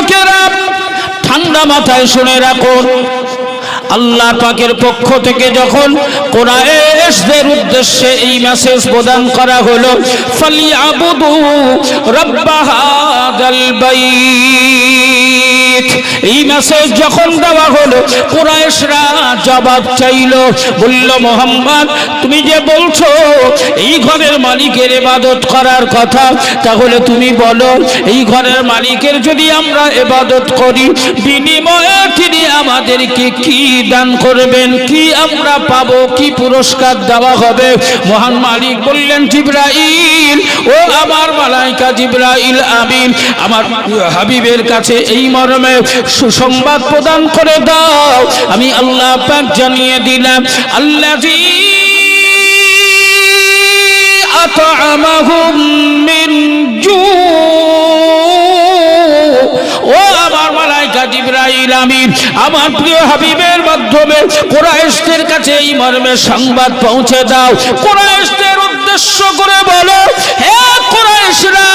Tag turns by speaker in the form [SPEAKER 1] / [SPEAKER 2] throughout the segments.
[SPEAKER 1] যুবকেরা ঠান্ডা মাথায় শুনে রাখুন। আল্লাহ পাকের পক্ষ থেকে যখন কোরআশদের উদ্দেশ্যে এই মেসেজ প্রদান করা হল ফালি আবুদু বাইত। এই মেসেজ যখন দেওয়া হলো কোরআশরা জবাব চাইলো, বলল, মোহাম্মদ, তুমি যে বলছো, এই ঘরের মালিকের ইবাদত করার কথা, তাহলে তুমি বলো, এই ঘরের মালিকের যদি আমরা ইবাদত করি, বিনিময়ে তিনি আমাদেরকে কি দান করবেন, কি আমরা পাবো, কি পুরস্কার দেওয়া হবে? মহান মালিক বললেন, জিব্রাইল, ও আমার মালাইকা জিব্রাইল, আমিন, আমার হাবিবের কাছে এই মর্মে সুসংবাদ প্রদান করে দাও আমি আল্লাহ পাক জানিয়ে দিলাম আল্লাহ أطعمهم من جوع ও আমার মালাইকা জিব্রাইল আমিন আমার প্রিয় হাবিবের মাধ্যমে কোরাইশদের কাছে এই মর্মে সংবাদ পৌঁছে দাও কোরাইশদের উদ্দেশ্য করে বলো, হে কোরাইশরা,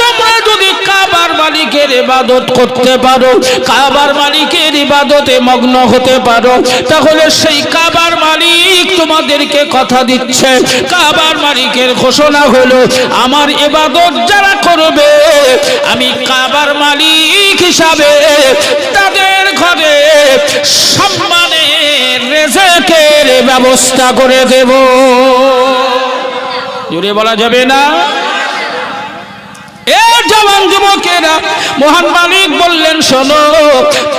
[SPEAKER 1] তোমরা যদি কাবার মালিকের ইবাদত করতে পারো, কাবার মালিকের ইবাদতে মগ্ন হতে পারো, তাহলে সেই কাবার মালিক তোমাদেরকে কথা দিচ্ছে। কাবার মালিকের ঘোষণা হলো, আমার ইবাদত যারা করবে, আমি কাবার মালিক হিসাবে তাদের ঘরে সম্মানের রেজেকের ব্যবস্থা করে দেব। জুড়ে বলা যাবে না? জওয়ান যুবকেরা মহান মালিক বললেন, শোনো,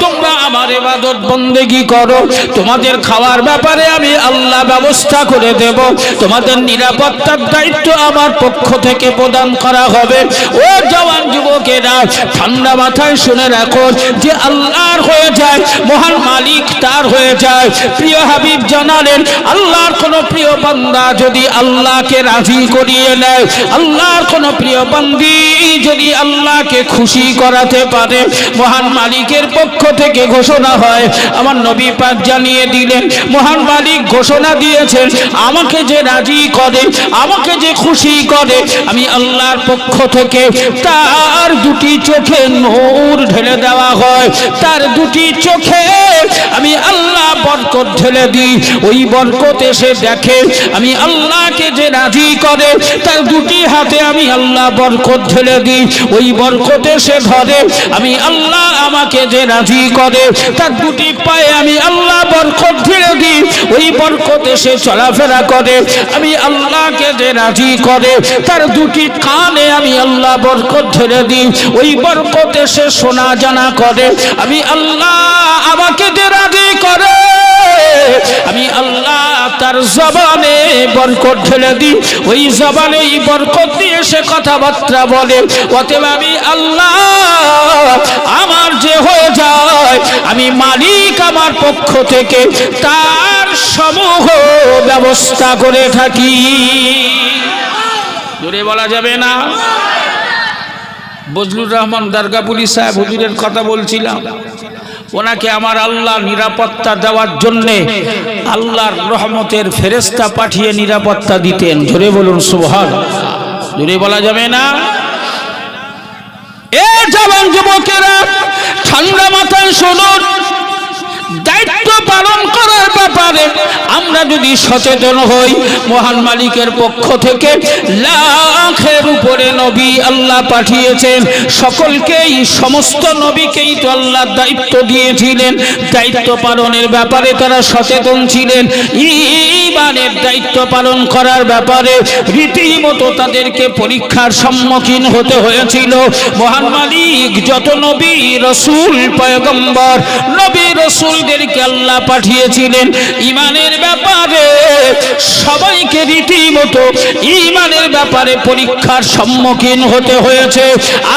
[SPEAKER 1] তোমরা আমার ইবাদত বন্দেগি করো। তোমাদের খাওয়ার ব্যাপারে আমি আল্লাহ ব্যবস্থা করে দেব। তোমাদের নিরাপত্তার দায়িত্ব আমার পক্ষ থেকে প্রদান করা হবে। ও জওয়ান যুবকেরা ঠান্ডা মাথায় শুনে রাখো যে আল্লাহর হয়ে যায়, মহান মালিক তার হয়ে যায়। প্রিয় হাবিব জানালেন, আল্লাহর কোন প্রিয় বান্দা যদি আল্লাহকে রাজি করিয়ে নেয়, আল্লাহর কোন প্রিয় বান্দি যদি আল্লাহকে খুশি করাতে পারে, মহান মালিকের পক্ষ থেকে ঘোষণা হয়, আমার নবী পাক জানিয়ে দিলেন, মহান মালিক ঘোষণা দিয়েছেন, আমাকে যে রাজি করে, আমাকে যে খুশি করে, আমি আল্লাহর পক্ষ থেকে তার দুটি চোখে নূর ঢেলে দেওয়া হয়। তার দুটি চোখে আমি আল্লাহ বরকত ঢেলে দিই। ওই বরকত এসে দেখে আমি আল্লাহকে যে রাজি করে, তার দুটি হাতে আমি আল্লাহ বরকত ঢেলে দিই। ওই বরকতে সে ধরে। আমি আল্লাহ আমাকে যে রাজি করে, তার দুটি পায়ে আমি আল্লাহ বরকত ঢেলে দিই। ওই বরকতে সে চলাফেরা করে। আমি আল্লাহকে যে রাজি করে, তার দুটি কানে আমি আল্লাহ বরকত ঢেলে দিই। ওই বরকতে সে শোনা জানা করে। আমি আল্লাহ আমাকে যে রাজি করে, আমি আল্লাহ তার জবানে বরকত ঢেলে দিই। ওই জবানে এই বরকত দিয়ে সে কথাবার্তা বলে। অতএব আমি আল্লাহ আমার যে হয়ে যায়, আমি মালিক আমার পক্ষ থেকে তার সমূহ ব্যবস্থা করে থাকি। জোরে বলা যাবে না? বজলুর রহমান দারগাপুলি সাহেব হুজুরের কথা বলছিলাম। ওনাকে আমার আল্লাহ নিরাপত্তা দেওয়ার জন্যে আল্লাহর রহমতের ফেরেস্তা পাঠিয়ে নিরাপত্তা দিতেন। জোরে বলুন সুবহান জোরে বলা যাবে না? এ জবান যুবকেরা ঠান্ডা মাথায় শুনুন। দায়িত্ব পালন করার ব্যাপারে আমরা যদি সচেতন হই, মহান মালিকের পক্ষ থেকে লাখের উপরে নবী আল্লাহ পাঠিয়েছেন। সকলকেই, সমস্ত নবীকেই তো আল্লাহ দায়িত্ব দিয়েছিলেন। দায়িত্ব পালনের ব্যাপারে তারা সচেতন ছিলেন। ইমানের দায়িত্ব পালন করার ব্যাপারে রীতিমতো তাদেরকে পরীক্ষার সম্মুখীন হতে হয়েছিল। মহান মালিক, যত নবী, রসুল, পয়গম্বর, নবী রসুলদেরকে আল্লাহ পাঠিয়েছিলেন। ইমানের ব্যাপারে সবাইকে রীতিমতো ইমানের ব্যাপারে পরীক্ষার সম্মুখীন হতে হয়েছে।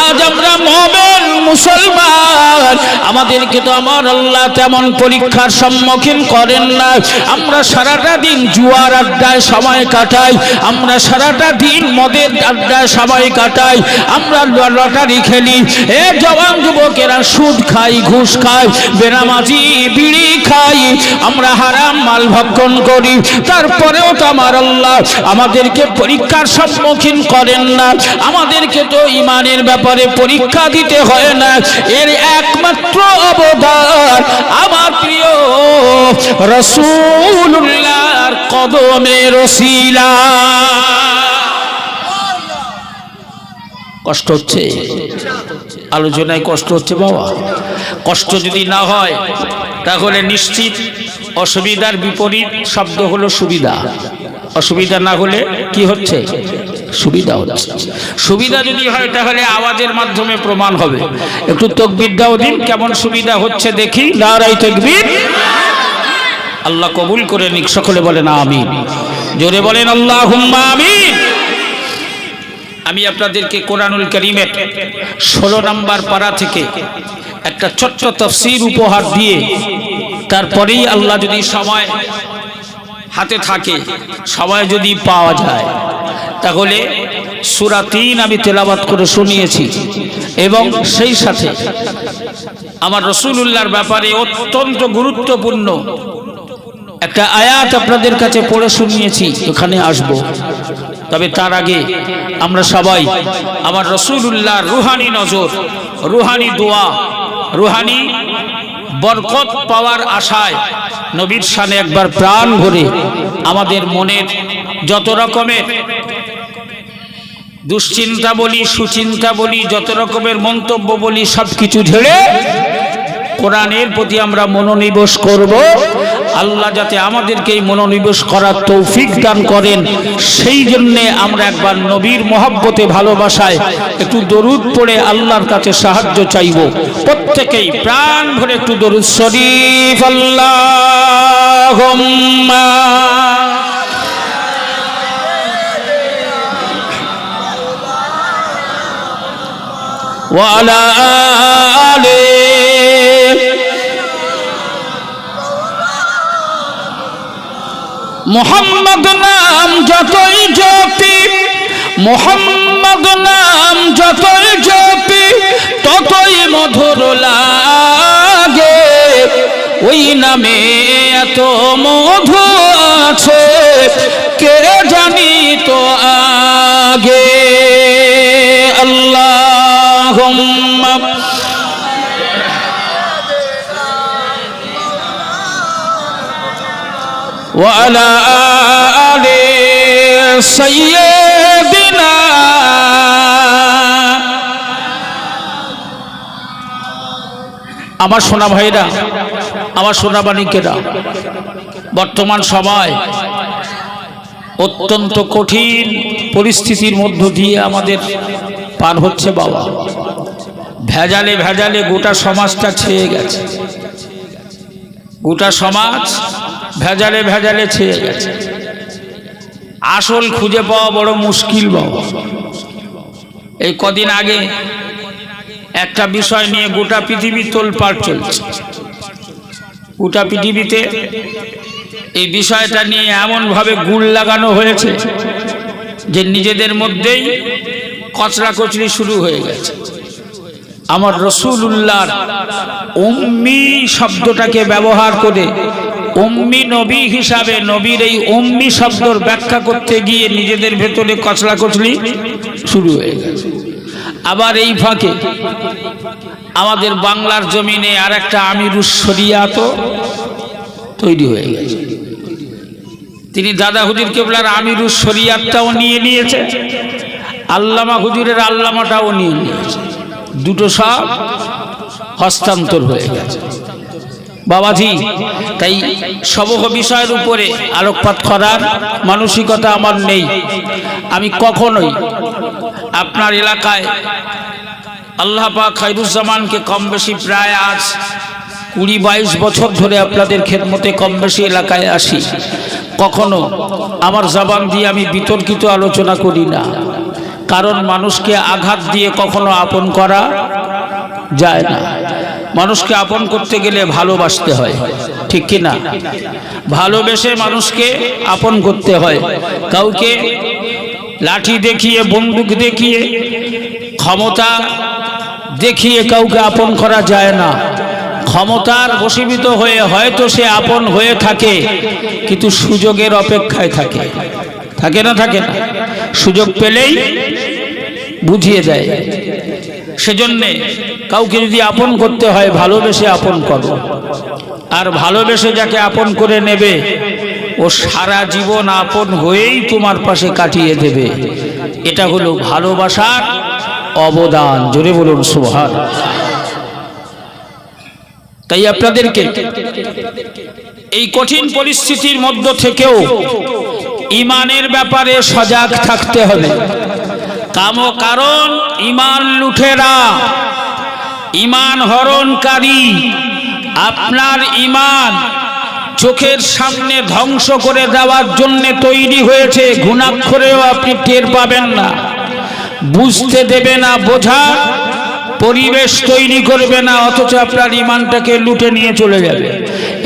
[SPEAKER 1] আজ আমরা মবেন মুসলমান। আমাদেরকে তো আমার আল্লাহ তেমন পরীক্ষার সম্মুখীন করেন না। আমরা সারাটা দিন জুয়ার আড্ডায় সময় কাটাই। আমরা সারাটা দিন মদের আড্ডায় সময় কাটাই। আমরা লটারি খেলি। এ জওয়ান যুবকেরা সুদ খাই ঘুষ খাই বেনামাজি বিড়ি খাই, আমরা হারাম মাল ভক্ষণ করি। তারপরেও তো আমার আল্লাহ আমাদেরকে পরীক্ষার সম্মুখীন করেন না। আমাদেরকে তো ইমানের ব্যাপারে পরীক্ষা দিতে হয় না। এর একমাত্র অবদান আমার প্রিয় রসুল্লাহর কদমে রসিলা। কষ্ট হচ্ছে। আলোচনায় কষ্ট হচ্ছে বাবা। কষ্ট যদি না হয়, তাহলে নিশ্চিত অসুবিধার বিপরীত শব্দ হলো সুবিধা। অসুবিধা না হলে কি হচ্ছে? সুবিধা হচ্ছে। সুবিধা যদি হয়, তাহলে আওয়াজের মাধ্যমে প্রমাণ হবে। একটু তকবির দাও দিন, কেমন সুবিধা হচ্ছে দেখি। নারাই তকবির। আল্লাহ কবুল করে নিক, সকলে বলেন আমিন। জোরে বলেন আল্লাহ আমিন। আমি আপনাদেরকে কোরআনুল করিমের ষোলো নম্বর পাড়া থেকে একটা ছোট্ট তফসির উপহার দিয়ে তারপরেই আল্লাহ যদি সময় হাতে থাকে, সময় যদি পাওয়া যায়, তাহলে সুরা তিন আমি তেলাবাত করে শুনিয়েছি এবং সেই সাথে আমার রসুলুল্লাহর ব্যাপারে অত্যন্ত গুরুত্বপূর্ণ একটা আয়াত আপনাদের কাছে পড়ে শুনিয়েছি, ওখানে আসব। তবে তার আগে আমরা সবাই আমার রসুলুল্লাহর রুহানি নজর, রুহানি দোয়া, রুহানি বরকত পাওয়ার আশায় নবীর সানে একবার প্রাণ ভরে আমাদের মনের যত রকমের দুশ্চিন্তা বলি, সুচিন্তা বলি, যত রকমের মন্তব্য বলি সব কিছু ঝেড়ে কোরআনের প্রতি আমরা মনোনিবেশ করব। আল্লাহ যাতে আমাদেরকে এই মনোনিবেশ করার তৌফিক দান করেন সেই জন্যে আমরা একবার নবীর মহব্বতে ভালোবাসায় একটু দরুদ পড়ে আল্লাহর কাছে সাহায্য চাইব প্রত্যেকেই প্রাণ ভরে একটু দরুদ শরীফ আল্লাহ وعلى آله মোহাম্মদ নাম যতই জপি মোহাম্মদ নাম যতই জপি ততই মধুর লাগে। ওই নামে এত মধু আছে, কে জানি তো আগে? আল্লাহ وعلى آل سيدنا আমার সোনা ভাইরা আমার সোনা বাণিকেরা বর্তমান সময় অত্যন্ত কঠিন পরিস্থিতির মধ্য দিয়ে আমাদের পার হচ্ছে বাবা ভেজালে ভেজালে গোটা সমাজটা ছেয়ে গেছে গোটা সমাজ ভেজালে ভেজালে ছেয়ে গেছে। আসল খুঁজে পাওয়া বড় মুশকিল বাবা এই কদিন আগে একটা বিষয় নিয়ে গোটা পৃথিবী তোলপাড় চলছে। গোটা পৃথিবীতে এই বিষয়টা নিয়ে এমনভাবে গুড় লাগানো হয়েছে যে নিজেদের মধ্যেই কচরা কচরি শুরু হয়ে গেছে। আমার রসুল্লাহর উম্মি শব্দটাকে ব্যবহার করে উম্মি নবী হিসাবে নবীর এই উম্মি শব্দর ব্যাখ্যা করতে গিয়ে নিজেদের ভেতরে কচলা কচলি শুরু হয়ে গেছে আবার এই ফাঁকে আমাদের বাংলার জমিনে আর একটা আমিরুস শরিয়াত তৈরি হয়ে গেছে। তিনি দাদা হুজুর কেবলার আমিরুস শরিয়াতটাও নিয়ে নিয়েছে, আল্লামা হুজুরের আল্লামাটাও নিয়ে নিয়েছে। দুটো সব হস্তান্তর হয়ে গেছে। বাবাজি, তাই সবহ বিষয়ের উপরে আলোকপাত করার মানসিকতা আমার নেই। আমি কখনোই আপনার এলাকায় আল্লাহ পাক খাইরুজ্জামানকে কম বেশি প্রায় আজ কুড়ি বাইশ বছর ধরে আপনাদের খেদমতে কম বেশি এলাকায় আসি। কখনো আমার জবান দিয়ে আমি বিতর্কিত আলোচনা করি না। কারণ মানুষকে আঘাত দিয়ে কখনো আপন করা যায় না। মানুষকে আপন করতে গেলে ভালোবাসতে হয়, ঠিক কি না? ভালোবেসে মানুষকে আপন করতে হয়। কাউকে লাঠি দেখিয়ে, বন্দুক দেখিয়ে, ক্ষমতা দেখিয়ে কাউকে আপন করা যায় না। ক্ষমতার বশীভূত হয়ে হয়তো সে আপন হয়ে থাকে, কিন্তু সুযোগের অপেক্ষায় থাকে। থাকে না থাকে না? সুযোগ পেলেই বুঝিয়ে দেয়। সেজন্যে কাউকে যদি আপন করতে হয়, ভালোবেসে আপন করো। আর ভালোবেসে যাকে আপন করে নেবে, ও সারা জীবন আপন হয়েই তোমার পাশে কাটিয়ে দেবে। এটা হলো ভালোবাসার অবদান। জোরে বলুন সুহার তাই আপনাদেরকে এই কঠিন পরিস্থিতির মধ্য থেকেও ইমানের ব্যাপারে সজাগ থাকতে হবে। কাম কারণ ইমান লুঠেরা। ইমান হরণকারী, আপনার ইমান চোখের সামনে ধ্বংস করে দেওয়ার জন্য তৈরি হয়েছে, ঘুণাক্ষরেও আপনি টের পাবেন না। বুঝতে দেবে না, বোঝা পরিবেশ তৈরি করবে না, অথচ আপনার ইমানটাকে লুটে নিয়ে চলে যাবে।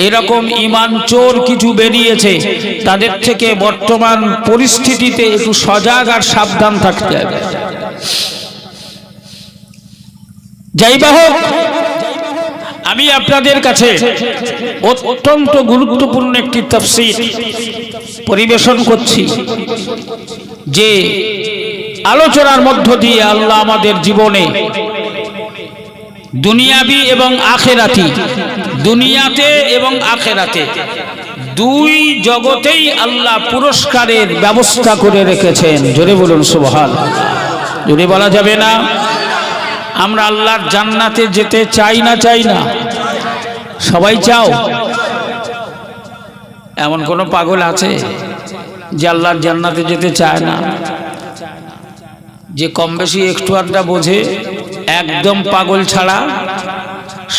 [SPEAKER 1] এরকম ইমান চোর কিছু বেরিয়েছে, তাদের থেকে বর্তমান পরিস্থিতিতে একটু সজাগ আর সাবধান থাকতে হবে। যাই বা হোক, আমি আপনাদের কাছে অত্যন্ত গুরুত্বপূর্ণ একটি তফসিল পরিবেশন করছি, যে আলোচনার মধ্য দিয়ে আল্লাহ আমাদের জীবনে দুনিয়াবি এবং আখেরাতি। দুনিয়াতে এবং আখেরাতে। দুই জগতেই আল্লাহ পুরস্কারের ব্যবস্থা করে রেখেছেন। জোরে বলুন সুবহান জোরে বলা যাবে না? আমরা আল্লাহর জান্নাতে যেতে চাই না চাই না। সবাই চাও? এমন কোন পাগল আছে যে আল্লাহর জান্নাতে যেতে চায় না? যে কম বেশি একটু আধটা বোঝে একদম পাগল ছাড়া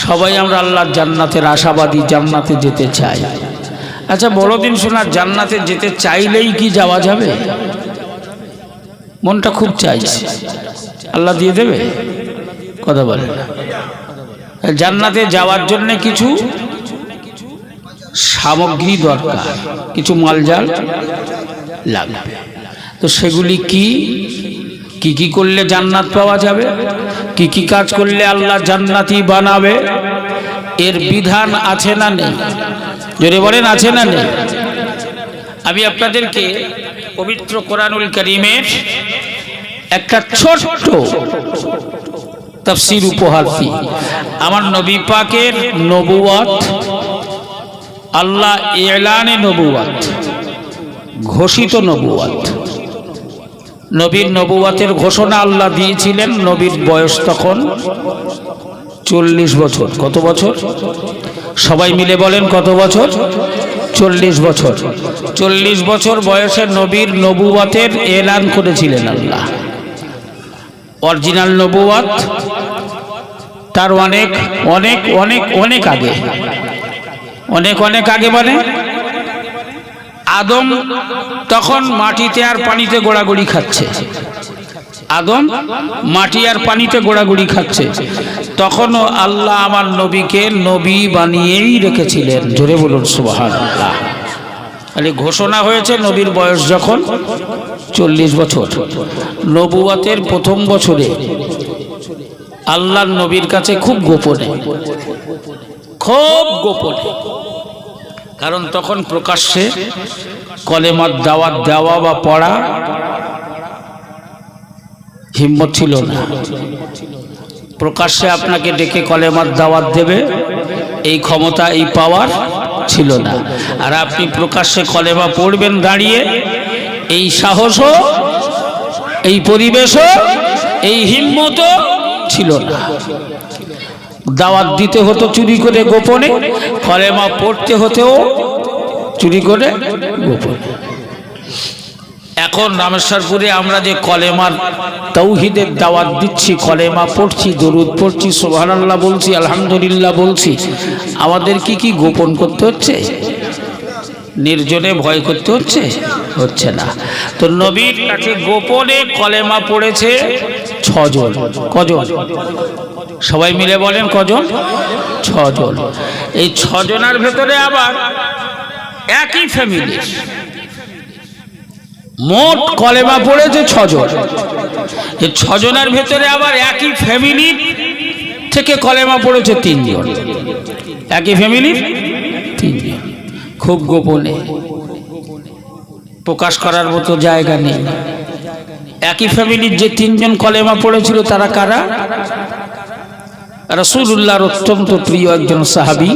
[SPEAKER 1] সবাই আমরা আল্লাহর জান্নাতের আশাবাদী জান্নাতে যেতে চাই। আচ্ছা বড়দিন শোনার জান্নাতে যেতে চাইলেই কি যাওয়া যাবে? মনটা খুব চাইছে। আল্লাহ দিয়ে দেবে? কথা বলে জান্নাতে যাওয়ার জন্য কিছু সামগ্রী দরকার, কিছু মালজাল লাগবে। তো সেগুলি কি? কি কি করলে জান্নাত পাওয়া যাবে? কি কি কাজ করলে আল্লাহ জান্নাতি বানাবে? এর বিধান আছে না নেই? যদি বলেন, আছে না নেই? আমি আপনাদেরকে পবিত্র কোরআনুল করিমের একটা ছোট্ট তফসির উপহার দিই। আমার নবী পাকের নবুয়াত আল্লাহ এলানে নবুয়াত ঘোষিত নবুয়াত নবীর নবুয়াতের ঘোষণা আল্লাহ দিয়েছিলেন, নবীর বয়স তখন চল্লিশ বছর। কত বছর? সবাই মিলে বলেন কত বছর? চল্লিশ বছর। চল্লিশ বছর বয়সে নবীর নবুয়াতের এলান করেছিলেন আল্লাহ। অরিজিনাল নবুয়াত তার অনেক অনেক অনেক অনেক আগে। অনেক অনেক আগে মানে আদম তখন মাটিতে আর পানিতে গোড়াগড়ি খাচ্ছে। আদম মাটি আর পানিতে গোড়াগুড়ি খাচ্ছে। তখনও আল্লাহ আমার নবীকে নবী বানিয়েই রেখেছিলেন। জোরে বলুন সুবাহান আল্লাহ খালি ঘোষণা হয়েছে নবীর বয়স যখন চল্লিশ বছর। নবুয়াতের প্রথম বছরে আল্লাহর নবীর কাছে খুব গোপনে। খুব গোপনে। কারণ তখন প্রকাশ্যে কলেমার দাওয়াত দেওয়া বা পড়া হিম্মত ছিল না। প্রকাশ্যে আপনাকে ডেকে কলেমার দাওয়াত দেবে, এই ক্ষমতা, এই পাওয়ার ছিল না। আর আপনি প্রকাশ্যে কলেমা পড়বেন দাঁড়িয়ে, এই সাহসও, এই পরিবেশও, এই হিম্মতও ছিল না। দাওয়াত দিতে হতো চুরি করে গোপনে কলেমা পড়তে হতেও চুরি করে গোপনে। এখন রামেশ্বরপুরে আমরা যে কলেমার তৌহিদের দাওয়াত দিচ্ছি, কলেমা পড়ছি, দরুদ পড়ছি সোহানাল্লাহ বলছি, আলহামদুলিল্লাহ বলছি, আমাদের কি কি গোপন করতে হচ্ছে? নির্জনে ভয় করতে হচ্ছে? হচ্ছে না। তো নবীর কাছে গোপনে কলেমা পড়েছে ছজন, কজন? সবাই মিলে বলেন কজন? ছজন। এই ছজনের ভেতরে আবার একই ফ্যামিলি মোট কলেমা পড়েছে ছজন। এই ছজনের ভেতরে আবার একই ফ্যামিলির থেকে কলেমা পড়েছে তিনজন। একই ফ্যামিলির তিনজন। খুব গোপনে। প্রকাশ করার মতো জায়গা নেই। একই ফ্যামিলির যে তিনজন কলেমা পড়েছিল, তারা কারা? রসুল্লাহর অত্যন্ত প্রিয় একজন সাহাবি,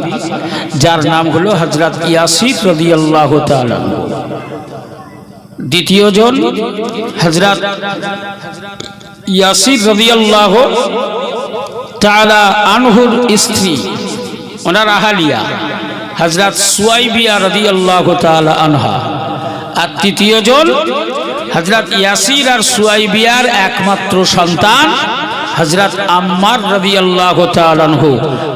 [SPEAKER 1] যার নাম হলো হজরত ইয়াসির রবি আল্লাহ দ্বিতীয় জন হজরত ইয়াসির রবি আল্লাহ তালা আনহুর স্ত্রী, ওনার আহালিয়া হজরত সুয়াইবিয়া রদি আল্লাহ আনহা। আর তৃতীয় জন হজরত ইয়াসির আর সুয়াইবিয়ার একমাত্র সন্তান হজরত আম্মার রবি আল্লাহ তালানহু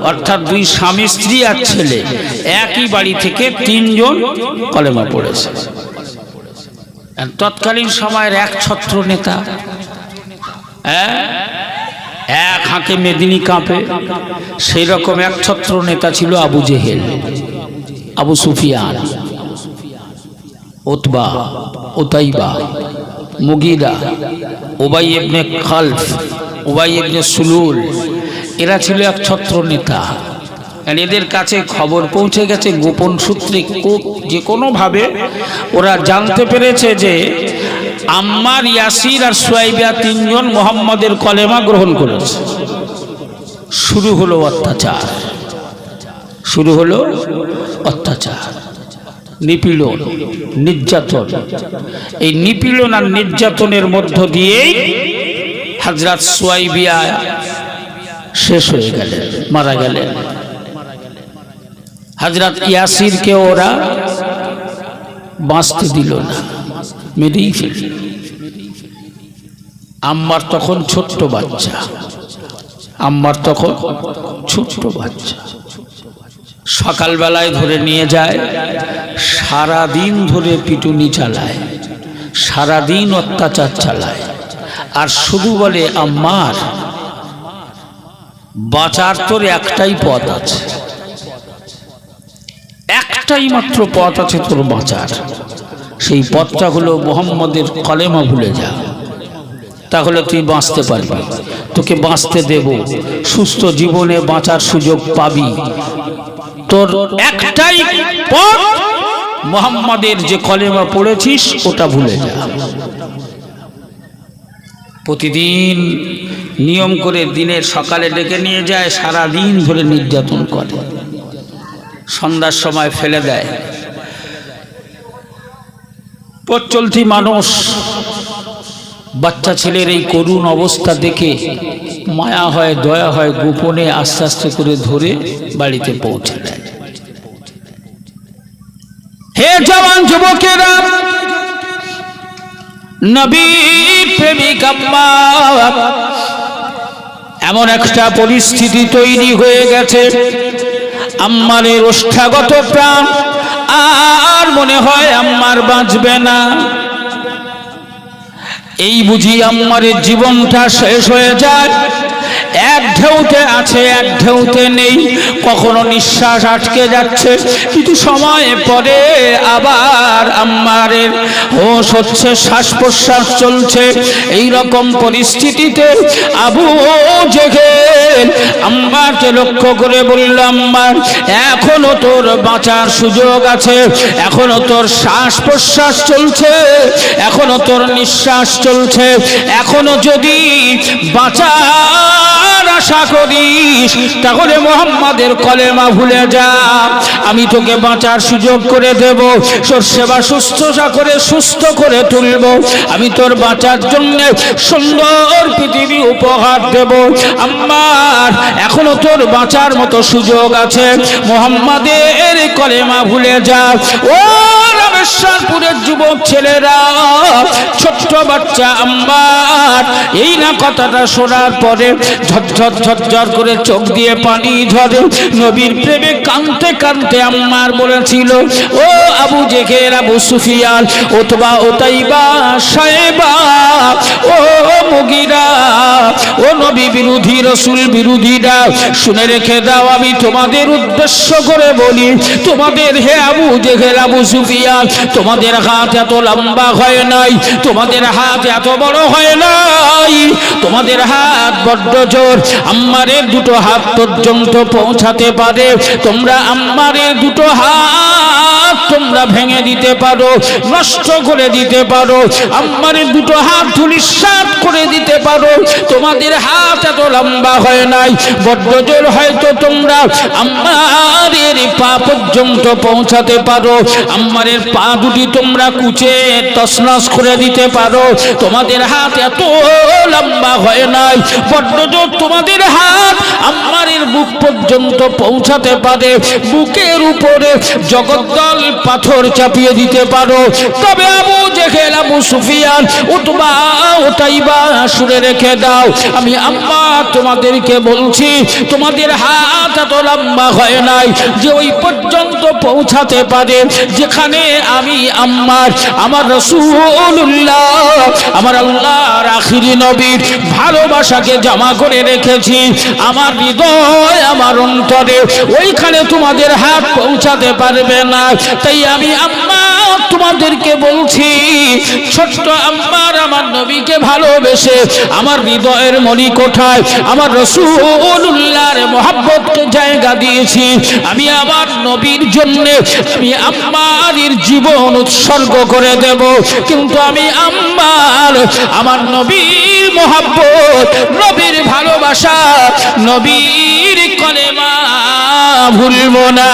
[SPEAKER 1] অর্থাৎ দুই স্বামী, স্ত্রী আর ছেলে। একই বাড়ি থেকে তিনজন কলেমা পড়েছে। তৎকালীন সময়ের এক ছত্র নেতা। হ্যাঁ? এক হাঁকে মেদিনী কাঁপে। সেই রকম এক ছত্র নেতা ছিল Abu Jahl, Abu Sufyan Utba Utaiba Mughira Ubayy ibn Khalaf Ubayy ibn Salul, এরা ছিল এক ছত্র নেতা আর এদের কাছে খবর পৌঁছে গেছে, গোপন সূত্রে যে কোনোভাবে ওরা জানতে পেরেছে যে আম্মার ইয়াসির আর সোয়াইবিয়া তিনজন মোহাম্মদের কলেমা গ্রহণ করেছে। শুরু হলো অত্যাচার। শুরু হলো অত্যাচার। নিপীড়ন, নির্যাতন। এই নিপীড়ন আর নির্যাতনের মধ্য দিয়েই হাজরাত সোয়াইবিয়া শেষ হয়ে গেলেন, মারা গেলেন। হাজরাত ইয়াসিরকে ওরা বাঁচতে দিল না, মেরেই ফেলল। আম্মার তখন ছোট্ট বাচ্চা, আম্মার তখন ছোট্ট বাচ্চা। সকালবেলায় ধরে নিয়ে যায় সারা দিন ধরে পিটুনি চালায় সারা দিন অত্যাচার চালায়। আর শুধু বলে, আম্মার, বাঁচার তোর একটাই পথ আছে। একটাই মাত্র পথ আছে তোর বাঁচার। সেই পথটা হলো মোহাম্মদের কলেমা ভুলে যা। তাহলে তুই বাঁচতে পারবি। তোকে বাঁচতে দেব। সুস্থ জীবনে বাঁচার সুযোগ পাবি। তোর একটাই পথ মোহাম্মদের যে কলেমা পড়েছিস, ওটা ভুলে যা। প্রতিদিন নিয়ম করে দিনের সকালে ডেকে নিয়ে যায় সারা দিন ধরে নির্যাতন করে। সন্ধ্যার সময় ফেলে দেয়। পথ চলতি মানুষ, বাচ্চা ছেলের এই করুণ অবস্থা দেখে মায়া হয়, দয়া হয় গোপনে আস্তে আস্তে করে ধরে বাড়িতে পৌঁছে দেয়। হে জওয়ান যুবকেরা, নবী প্রেমিক এমন একটা পরিস্থিতি তৈরি হয়ে গেছে। আম্মারের ওষ্ঠাগত প্রাণ আর মনে হয় আম্মার বাঁচবে না। এই বুঝি আম্মারের জীবনটা শেষ হয়ে যায়। এক ঢেউতে আছে, এক ঢেউতে নেই। কখনো নিঃশ্বাস আটকে যাচ্ছে কিছু সময় পরে আবার আম্মারের হোশ হচ্ছে শ্বাস প্রশ্বাস চলছে। এই রকম পরিস্থিতিতে আবু জেগে আম্মাকে লক্ষ্য করে বলল, আম্মার, এখনও তোর বাঁচার সুযোগ আছে, এখনও তোর শ্বাস প্রশ্বাস চলছে, এখনও তোর নিঃশ্বাস চলছে, এখনও যদি বাঁচার আশা করিস তাহলে মোহাম্মদের কলেমা ভুলে যা। আমি তোকে বাঁচার সুযোগ করে দেব তোর সেবা সুস্থতা করে সুস্থ করে তুলব। আমি তোর বাঁচার জন্য সুন্দর পৃথিবী উপহার দেব। আমার এখনও তোর বাঁচার মতো সুযোগ আছে। মোহাম্মদের কলেমা ভুলে যা। ও রামেশ্বরপুরের যুবক ছেলেরা, ছোট্ট বাচ্চা আম্বার এই না কথাটা শোনার পরে ঝরঝর ঝর করে চোখ দিয়ে পানি ঝরে নবীর প্রেমে কানতে কানতে আমার বলেছিল, ও আবু জেখের আবু সুফিয়ান, ওতবা ওতাইবা সাহেবা, ও মুগিরা, ও নবী বিরোধী, রসুল বিরোধীরা, শুনে রেখে দাও, আমি তোমাদের উদ্দেশ্য করে বলি, তোমাদের হে আবু জেহেল, আবু সুফিয়ান, তোমাদের হাত এত লম্বা হয় নাই, তোমাদের হাত এত বড় হয় নাই, তোমাদের হাত বড্ড জোর, আম্মারের দুটো হাত পর্যন্ত পৌঁছাতে পারে, তোমরা আম্মারের দুটো হাত তোমরা ভেঙে দিতে পারো, নষ্ট করে দিতে পারো আম্মারের দুটো হাত ধুলিসাত করে দিতে পারো, তোমাদের হাত এত লম্বা হয় নাই, বড্ড জোর হয়তো তোমরা আম্মারের পা পর্যন্ত পৌঁছাতে পারো, আম্মারের পা দুটি তোমরা কুচে তসনস করে দিতে পারো, তোমাদের হাত এত লম্বা হয় নাই, বড্ড জোর তোমাদের হাত আম্মারের বুক পর্যন্ত পৌঁছাতে পারে, বুকের উপরে জগদ্দল পাথর চাপিয়ে দিতে পারো। তবে Abu Jahl, Abu Sufyan, Utba Utaiba শুনে রেখে দাও। আমি আম্মা তোমাদেরকে বলছি, তোমাদের হাত এত লম্বা হয় নাই যে ওই পর্যন্ত পৌঁছাতে পারে। যেখানে আমি আম্মার, আমার রসুল্লাহ আমার আল্লাহর আখিরি নবীর ভালোবাসাকে জমা করে রেখেছি। আমার হৃদয় আমার অন্তরে, ওইখানে তোমাদের হাত পৌঁছাতে পারবে না। তাই আমি আম্মা, তোমাদেরকে বলছি, ছোট্ট আম্মার আমার নবীকে ভালোবেসে আমার হৃদয়ের মনি কোঠায় আমার রসুল্লাহর জায়গা দিয়েছি। আমি আমার নবীর জন্য আমি জীবন উৎসর্গ করে দেব। কিন্তু আমি আম্মার, আমার নবীর মোহাব্বত, নবীর ভালোবাসা, নবীর কলেমা ভুলব না।